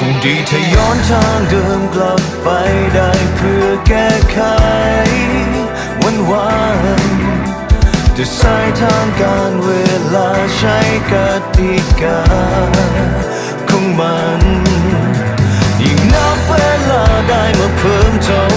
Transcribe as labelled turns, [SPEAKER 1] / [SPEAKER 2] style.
[SPEAKER 1] คงดีถ้าย้อนทางเดิมกลับไปได้เพื่อแก้ไขวันวานจะสายทางการเวลาใช้กติกาของมัน ยิ่งนับเวลาได้มาเพิ่มเท่ม